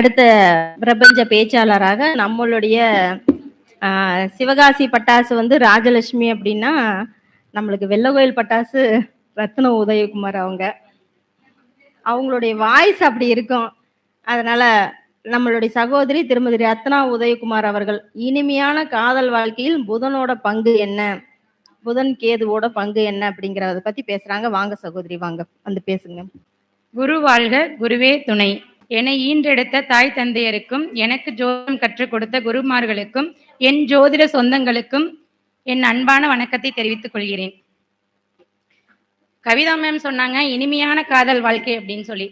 அடுத்த பிரபஞ்ச பேச்சாளராக நம்மளுடைய சிவகாசி பட்டாசு வந்து ராஜலட்சுமி அப்படின்னா நம்மளுக்கு வெள்ளகோயில் பட்டாசு ரத்ன உதயகுமார் அவங்க. அவங்களுடைய வாய்ஸ் அப்படி இருக்கும். அதனால நம்மளுடைய சகோதரி திருமதி ரத்னா உதயகுமார் அவர்கள் இனிமையான காதல் வாழ்க்கையில் புதனோட பங்கு என்ன? புதன் கேதுவோட பங்கு என்ன அப்படிங்கிறத பத்தி பேசுறாங்க. வாங்க சகோதரி வாங்க. வந்து பேசுங்க. குரு வாழ்க குருவே துணை. என்னை ஈன்றெடுத்த தாய் தந்தையருக்கும் எனக்கு ஜோதிடம் கற்றுக் கொடுத்த குருமார்களுக்கும் என் ஜோதிட சொந்தங்களுக்கும் என் அன்பான வணக்கத்தை தெரிவித்துக் கொள்கிறேன். கவிதா மேம் சொன்னாங்க இனிமையான காதல் வாழ்க்கை அப்படின்னு சொல்லி.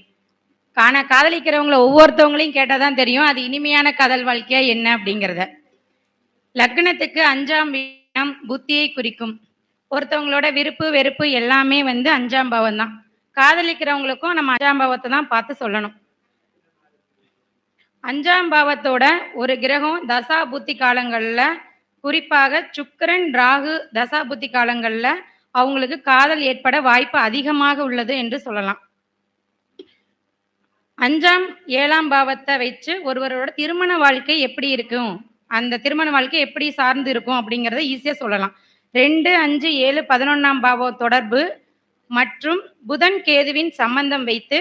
காண காதலிக்கிறவங்கள ஒவ்வொருத்தவங்களையும் கேட்டால் தான் தெரியும் அது இனிமையான காதல் வாழ்க்கையா என்ன அப்படிங்கிறத. லக்னத்துக்கு அஞ்சாம் வீடம் புத்தியை குறிக்கும். ஒருத்தவங்களோட விருப்பு வெறுப்பு எல்லாமே வந்து அஞ்சாம் பாவம் தான் காதலிக்கிறவங்களுக்கும் நம்ம அஞ்சாம் பாவத்தை தான் பார்த்து சொல்லணும். அஞ்சாம் பாவத்தோட ஒரு கிரகம் தசா புத்தி காலங்களில் குறிப்பாக சுக்கரன் ராகு தசா புத்தி காலங்களில் அவங்களுக்கு காதல் ஏற்பட வாய்ப்பு அதிகமாக உள்ளது என்று சொல்லலாம். அஞ்சாம் ஏழாம் பாவத்தை வச்சு ஒருவரோட திருமண வாழ்க்கை எப்படி இருக்கும்? அந்த திருமண வாழ்க்கை எப்படி சார்ந்து இருக்கும் அப்படிங்கிறத ஈஸியாக சொல்லலாம். ரெண்டு அஞ்சு ஏழு பதினொன்றாம் பாவம் தொடர்பு மற்றும் புதன் கேதுவின் சம்பந்தம் வைத்து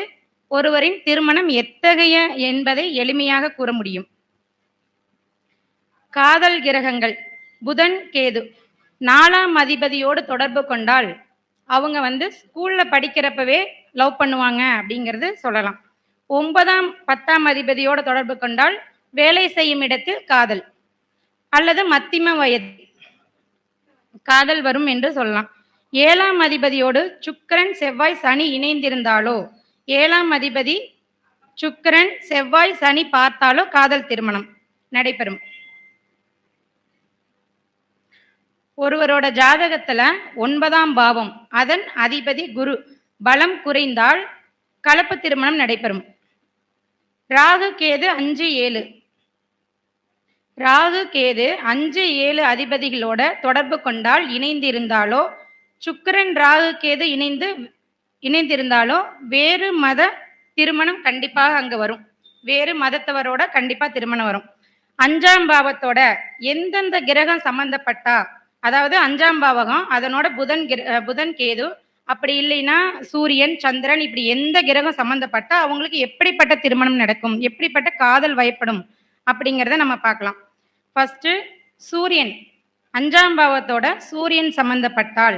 ஒருவரின் திருமணம் எத்தகைய என்பதை எளிமையாக கூற முடியும். காதல் கிரகங்கள். புதன் கேது. நாலாம் அதிபதியோடு தொடர்பு கொண்டால் அவங்க வந்து ஸ்கூல்ல படிக்கிறப்பவே லவ் பண்ணுவாங்க அப்படிங்கிறது சொல்லலாம். ஒன்பதாம் பத்தாம் அதிபதியோடு தொடர்பு கொண்டால் வேலை செய்யும் இடத்தில் காதல் அல்லது மத்திம வயது. காதல் வரும் என்று சொல்லலாம். ஏழாம் அதிபதியோடு சுக்கிரன் செவ்வாய் சனி இணைந்திருந்தாலோ ஏழாம் அதிபதி சுக்கரன் செவ்வாய் சனி பார்த்தாலோ காதல் திருமணம் நடைபெறும். ஒருவரோட ஜாதகத்துல ஒன்பதாம் பாவம் அதன் அதிபதி குரு. பலம் குறைந்தால் கலப்பு திருமணம் நடைபெறும். ராகு கேது அஞ்சு ஏழு. ராகு கேது அஞ்சு ஏழு அதிபதிகளோட தொடர்பு கொண்டால் இணைந்திருந்தாலோ சுக்கரன் ராகு கேது இணைந்து இணைந்திருந்தாலும் வேறு மத திருமணம் கண்டிப்பாக அங்க வரும். வேறு மதத்தவரோட கண்டிப்பா திருமணம் வரும். அஞ்சாம் பாவத்தோட எந்தெந்த கிரகம் சம்பந்தப்பட்டா அதாவது அஞ்சாம் பாவகம் அதனோட புதன் கிர- புதன் கேது அப்படி இல்லைன்னா சூரியன் சந்திரன் இப்படி எந்த கிரகம் சம்பந்தப்பட்டா அவங்களுக்கு எப்படிப்பட்ட திருமணம் நடக்கும் எப்படிப்பட்ட காதல் வயப்படும் அப்படிங்கிறத நம்ம பார்க்கலாம். ஃபர்ஸ்ட் சூரியன். அஞ்சாம் பாவத்தோட சூரியன் சம்பந்தப்பட்டால்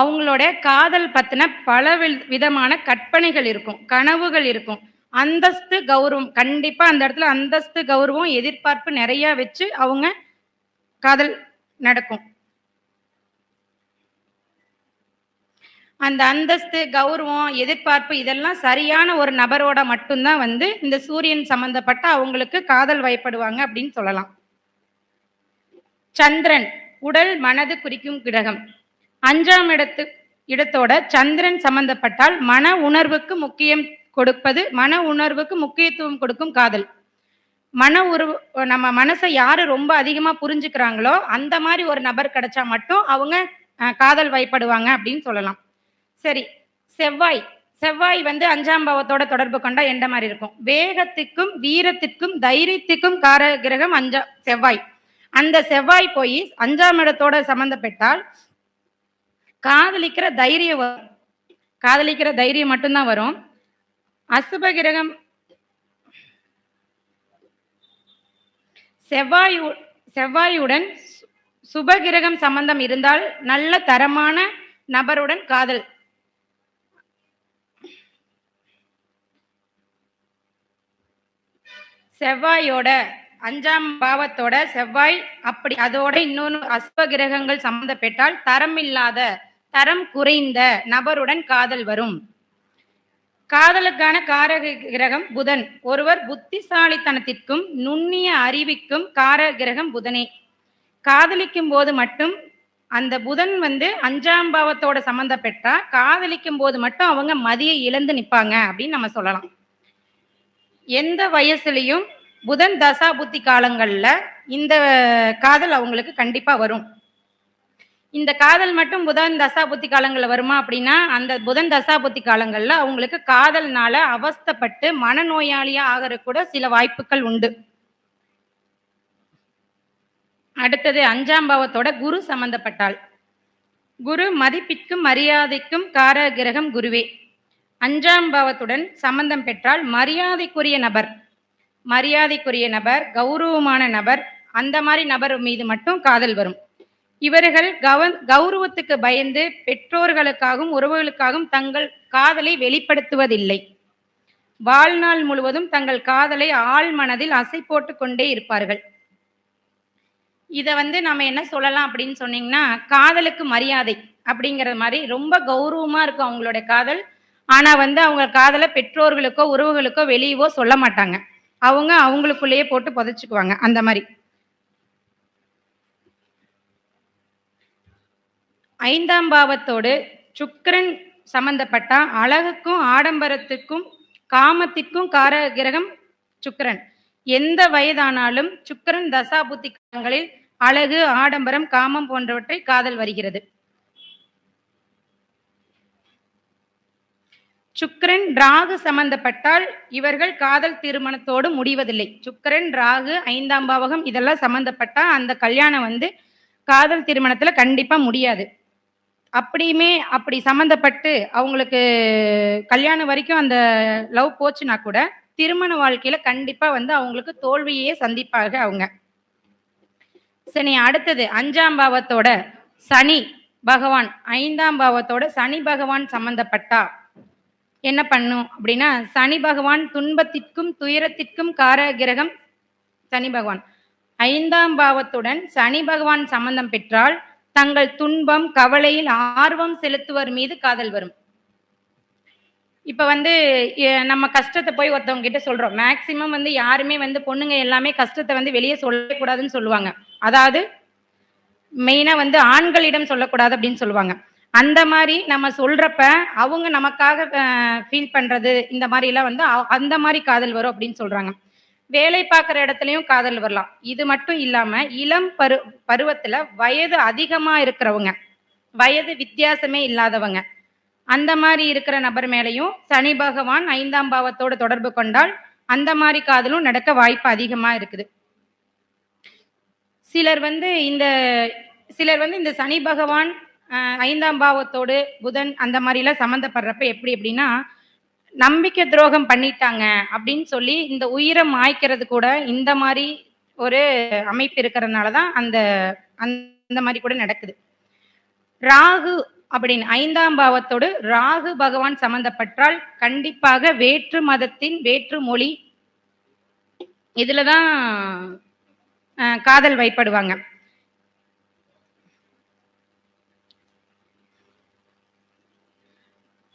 அவங்களோட காதல் பத்தின பல விதமான கற்பனைகள் இருக்கும் கனவுகள் இருக்கும். அந்தஸ்து கௌரவம். கண்டிப்பா அந்த இடத்துல அந்தஸ்து கௌரவம் எதிர்பார்ப்பு நிறைய வச்சு அவங்க காதல் நடக்கும். அந்த அந்தஸ்து கௌரவம் எதிர்பார்ப்பு இதெல்லாம் சரியான ஒரு நபரோட மட்டும்தான் வந்து இந்த சூரியன் சம்பந்தப்பட்ட அவங்களுக்கு காதல் வயப்படுவாங்க அப்படின்னு சொல்லலாம். சந்திரன் உடல் மனது குறிக்கும் கிரகம். அஞ்சாம் இடத்து இடத்தோட சந்திரன் சம்பந்தப்பட்டால் மன உணர்வுக்கு முக்கியம் கொடுப்பது மன உணர்வுக்கு முக்கியத்துவம் கொடுக்கும் காதல். மன உருவ நம்ம மனசை யாரு ரொம்ப அதிகமா புரிஞ்சுக்கிறாங்களோ அந்த மாதிரி ஒரு நபர் கிடைச்சா மட்டும் அவங்க காதல் வயப்படுவாங்க அப்படின்னு சொல்லலாம். சரி செவ்வாய். செவ்வாய் வந்து அஞ்சாம் பாவத்தோட தொடர்பு கொண்டா எந்த மாதிரி இருக்கும்? வேகத்துக்கும் வீரத்திற்கும் தைரியத்துக்கும் கார கிரகம் அஞ்சா செவ்வாய். அந்த செவ்வாய் போய் அஞ்சாம் இடத்தோட சம்மந்தப்பட்டால் காதலிக்கிற தைரியம் வரும். காதலிக்கிற தைரியம் மட்டும்தான் வரும். அசுப கிரகம் செவ்வாய் செவ்வாயுடன் சு- சுப கிரகம் சம்பந்தம் இருந்தால் நல்ல தரமான நபருடன் காதல். செவ்வாயோட அஞ்சாம் பாவத்தோட செவ்வாய் அப்படி அதோட இன்னொன்று அசுப கிரகங்கள் சம்பந்தப்பட்டால் தரம் இல்லாத தரம் குறைந்த நபருடன் காதல் வரும். காதலுக்கான காரக கிரகம் புதன். ஒருவர் புத்திசாலித்தனத்திற்கும் நுண்ணிய அறிவிக்கும் கார கிரகம் புதனே. காதலிக்கும் போது மட்டும் அந்த புதன் வந்து அஞ்சாம் பாவத்தோட சம்பந்தப்பட்டா காதலிக்கும் போது மட்டும் அவங்க மதியை இழந்து நிற்பாங்க அப்படின்னு நம்ம சொல்லலாம். எந்த வயசுலையும் புதன் தசா புத்தி காலங்களில் இந்த காதல் அவங்களுக்கு கண்டிப்பாக வரும். இந்த காதல் மட்டும் புதன் தசாபுத்தி காலங்களில் வருமா அப்படின்னா அந்த புதன் தசாபுத்தி காலங்களில் அவங்களுக்கு காதல்னால அவஸ்தைப்பட்டு மனநோயாளியாக ஆகிற கூட சில வாய்ப்புகள் உண்டு. அடுத்தது அஞ்சாம் பாவத்தோட குரு சம்பந்தப்பட்டால். குரு மதிப்பிற்கும் மரியாதைக்கும் கார கிரகம் குருவே. அஞ்சாம் பாவத்துடன் சம்பந்தம் பெற்றால் மரியாதைக்குரிய நபர். மரியாதைக்குரிய நபர் கௌரவமான நபர் அந்த மாதிரி நபர் மீது மட்டும் காதல் வரும். இவர்கள் கவ கௌரவத்துக்கு பயந்து பெற்றோர்களுக்காகவும் உறவுகளுக்காகவும் தங்கள் காதலை வெளிப்படுத்துவதில்லை. வாழ்நாள் முழுவதும் தங்கள் காதலை ஆழ் மனதில் அசை போட்டு கொண்டே இருப்பார்கள். இதை வந்து நம்ம என்ன சொல்லலாம் அப்படின்னு சொன்னீங்கன்னா காதலுக்கு மரியாதை அப்படிங்கிற மாதிரி ரொம்ப கௌரவமா இருக்கும் அவங்களோட காதல். ஆனா வந்து அவங்க காதலை பெற்றோர்களுக்கோ உறவுகளுக்கோ வெளியவோ சொல்ல மாட்டாங்க. அவங்க அவங்களுக்குள்ளேயே போட்டு புதைச்சுக்குவாங்க. அந்த மாதிரி. ஐந்தாம் பாவத்தோடு சுக்கரன் சம்பந்தப்பட்ட அழகுக்கும் ஆடம்பரத்துக்கும் காமத்திற்கும் கார கிரகம் சுக்கிரன். எந்த வயதானாலும் சுக்கிரன் தசாபுத்தி காலங்களில் அழகு ஆடம்பரம் காமம் போன்றவற்றை காதல் வருகிறது. சுக்கரன் ராகு சம்பந்தப்பட்டால் இவர்கள் காதல் திருமணத்தோடு முடிவதில்லை. சுக்கிரன் ராகு ஐந்தாம் பாவகம் இதெல்லாம் சம்பந்தப்பட்டா அந்த கல்யாணம் வந்து காதல் திருமணத்துல கண்டிப்பா முடியாது. அப்படியுமே அப்படி சம்மந்தப்பட்டு அவங்களுக்கு கல்யாணம் வரைக்கும் அந்த லவ் போச்சுன்னா கூட திருமண வாழ்க்கையில கண்டிப்பா வந்து அவங்களுக்கு தோல்வியே சந்திப்பாங்க அவங்க. சரி அடுத்தது அஞ்சாம் பாவத்தோட சனி பகவான் ஐந்தாம் பாவத்தோட சனி பகவான் சம்பந்தப்பட்டா என்ன பண்ணும் அப்படின்னா சனி பகவான் துன்பத்திற்கும் துயரத்திற்கும் கார கிரகம் சனி பகவான். ஐந்தாம் பாவத்துடன் சனி பகவான் சம்பந்தம் பெற்றால் தங்கள் துன்பம் கவலையில் ஆர்வம் செலுத்துவர் மீது காதல் வரும். இப்ப வந்து நம்ம கஷ்டத்தை போய் ஒருத்தவங்க கிட்ட சொல்றோம். மேக்சிமம் வந்து யாருமே வந்து பொண்ணுங்க எல்லாமே கஷ்டத்தை வந்து வெளியே சொல்லக்கூடாதுன்னு சொல்லுவாங்க. அதாவது மெயினா வந்து ஆண்களிடம் சொல்லக்கூடாது அப்படின்னு சொல்லுவாங்க. அந்த மாதிரி நம்ம சொல்றப்ப அவங்க நமக்காக ஃபீல் பண்றது இந்த மாதிரி எல்லாம் வந்து அ- அந்த மாதிரி காதல் வரும் அப்படின்னு சொல்றாங்க. வேலை பார்க்குற இடத்துலையும் காதல் வரலாம். இது மட்டும் இல்லாமல் இளம் பரு பருவத்தில் வயது அதிகமாக இருக்கிறவங்க வயது வித்தியாசமே இல்லாதவங்க அந்த மாதிரி இருக்கிற நபர் மேலையும் சனி பகவான் ஐந்தாம் பாவத்தோடு தொடர்பு கொண்டால் அந்த மாதிரி காதலும் நடக்க வாய்ப்பு அதிகமாக இருக்குது. சிலர் வந்து இந்த சிலர் வந்து இந்த சனி பகவான் ஐந்தாம் பாவத்தோடு புதன் அந்த மாதிரிலாம் சம்மந்தப்படுறப்ப எப்படி எப்படின்னா நம்பிக்கை துரோகம் பண்ணிட்டாங்க அப்படின்னு சொல்லி இந்த உயிரை மாய்க்கிறது கூட இந்த மாதிரி ஒரு அமைப்பு இருக்கிறதுனால தான் அந்த அந்த மாதிரி கூட நடக்குது. ராகு அப்படின்னு ஐந்தாம் பாவத்தோடு ராகு பகவான் சம்பந்தப்பட்டால் கண்டிப்பாக வேற்று மதத்தின் வேற்று மொழி இதுலதான் தான் காதல் வைப்படுவாங்க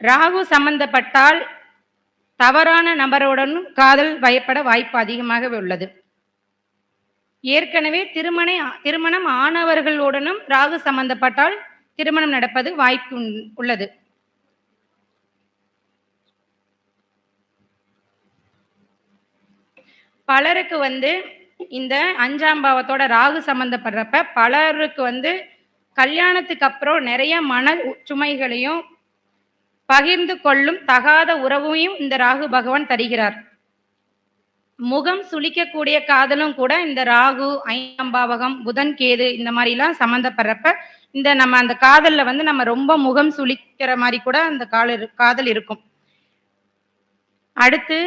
ராகு சம்பந்தப்பட்டால் தவறான நபருடனும் காதல் பயப்பட வாய்ப்பு அதிகமாக உள்ளது. ஏற்கனவே திருமண திருமணம் ஆனவர்களுடனும் ராகு சம்பந்தப்பட்டால் திருமணம் நடப்பது வாய்ப்பு உண்- உள்ளது. பலருக்கு வந்து இந்த அஞ்சாம் பாவத்தோட ராகு சம்பந்தப்படுறப்ப பலருக்கு வந்து கல்யாணத்துக்கு அப்புறம் நிறைய மன சுமைகளையும் பகிர்ந்து கொள்ளும் தகாத உறவையும் இந்த ராகு பகவான் தருகிறார். முகம் சுளிக்கக்கூடிய காதலும் கூட இந்த ராகு ஐந்தாம் பாவகம் புதன் கேது இந்த மாதிரிலாம் சம்மந்தப்படுறப்ப இந்த நம்ம அந்த காதல்ல வந்து நம்ம ரொம்ப முகம் சுளிக்கிற மாதிரி கூட அந்த கால காதல் இருக்கும். அடுத்து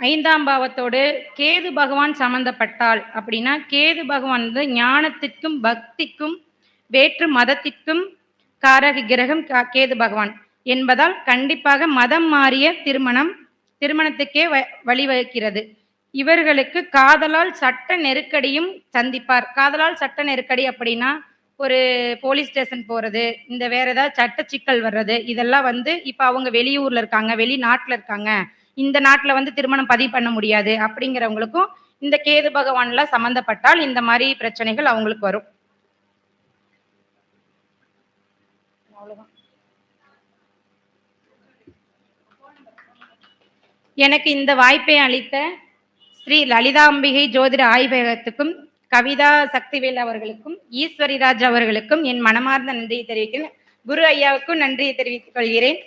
ஐந்தாம் பாவத்தோடு கேது பகவான் சம்மந்தப்பட்டால் அப்படின்னா கேது பகவான் வந்து ஞானத்திற்கும் பக்திக்கும் வேற்று மதத்திற்கும் காரக கிரகம் கேது பகவான் என்பதால் கண்டிப்பாக மதம் மாறிய திருமணம் திருமணத்துக்கே வ- வழிவகுக்கிறது. இவர்களுக்கு காதலால் சட்ட நெருக்கடியும் சந்திப்பார். காதலால் சட்ட நெருக்கடி அப்படின்னா ஒரு போலீஸ் ஸ்டேஷன் போறது இந்த வேற ஏதாவது சட்ட சிக்கல் வர்றது இதெல்லாம் வந்து இப்ப அவங்க வெளியூர்ல இருக்காங்க வெளிநாட்டுல இருக்காங்க. இந்த நாட்டுல வந்து திருமணம் பதிவு பண்ண முடியாது அப்படிங்கிறவங்களுக்கும் இந்த கேது பகவான்ல சம்மந்தப்பட்டால் இந்த மாதிரி பிரச்சனைகள் அவங்களுக்கு வரும். அவ்வளவுதான். எனக்கு இந்த வாய்ப்பை அளித்த ஸ்ரீ லலிதாம்பிகை ஜோதிட ஆய்வகத்துக்கும் கவிதா சக்திவேல் அவர்களுக்கும் ஈஸ்வரிராஜ் அவர்களுக்கும் என் மனமார்ந்த நன்றியை தெரிவிக்கிறேன். குரு ஐயாவுக்கும் நன்றியை தெரிவித்துக் கொள்கிறேன்.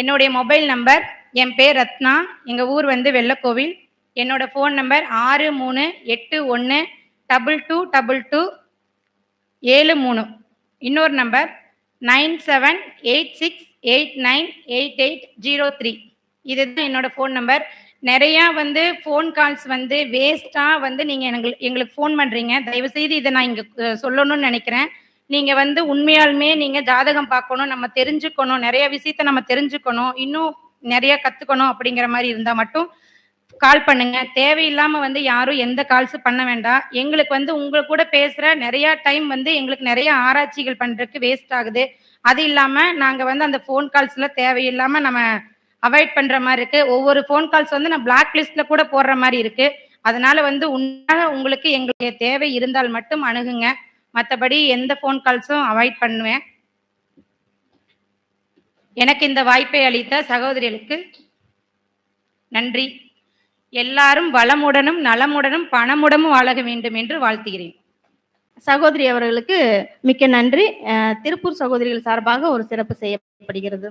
என்னுடைய மொபைல் நம்பர் என் பேர் ரத்னா எங்கள் ஊர் வந்து வெள்ளக்கோவில். என்னோட ஃபோன் நம்பர் ஆறு மூணு எட்டு ஒன்று டபுள் டூ டபுள் டூ ஏழு மூணு. இன்னொரு number nine seven eight six eight nine eight eight zero three. இதுதான் என்னோட ஃபோன் நம்பர் நிறையா வந்து ஃபோன் கால்ஸ் வந்து வேஸ்ட்டாக வந்து நீங்கள் எங்களுக்கு எங்களுக்கு ஃபோன் பண்ணுறீங்க தயவுசெய்து இதை நான் இங்கே சொல்லணும்னு நினைக்கிறேன். நீங்கள் வந்து உண்மையாலுமே நீங்கள் ஜாதகம் பார்க்கணும் நம்ம தெரிஞ்சுக்கணும் நிறைய விஷயத்த நம்ம தெரிஞ்சுக்கணும் இன்னும் நிறைய கற்றுக்கணும் அப்படிங்கிற மாதிரி இருந்தால் மட்டும் கால் பண்ணுங்க. தேவையில்லாம வந்து யாரும் எந்த கால்ஸும் பண்ண வேண்டாம். எங்களுக்கு வந்து உங்க கூட பேசுற நிறைய டைம் வந்து எங்களுக்கு நிறைய ஆராய்ச்சிகள் பண்றதுக்கு வேஸ்ட் ஆகுது. அது இல்லாம நாங்க வந்து அந்த ஃபோன் கால்ஸ்ல தேவையில்லாம நம்ம அவாய்ட் பண்ற மாதிரி இருக்கு. ஒவ்வொரு ஃபோன் கால்ஸ் வந்து நான் பிளாக் லிஸ்ட்ல கூட போடுற மாதிரி இருக்கு. அதனால வந்து உண்மையாக உங்களுக்கு எங்களுடைய தேவை இருந்தால் மட்டும் அணுகுங்க. மற்றபடி எந்த ஃபோன் கால்ஸும் அவாய்ட் பண்ணுவேன். எனக்கு இந்த வாய்ப்பை அளித்த சகோதரிகளுக்கு நன்றி. எல்லாரும் வளமுடனும் நலமுடனும் பணமுடனும் வாழக வேண்டும் என்று வாழ்த்துகிறேன். சகோதரி அவர்களுக்கு மிக்க நன்றி. அஹ், திருப்பூர் சகோதரிகள் சார்பாக ஒரு சிறப்பு செய்யப்படுகிறது.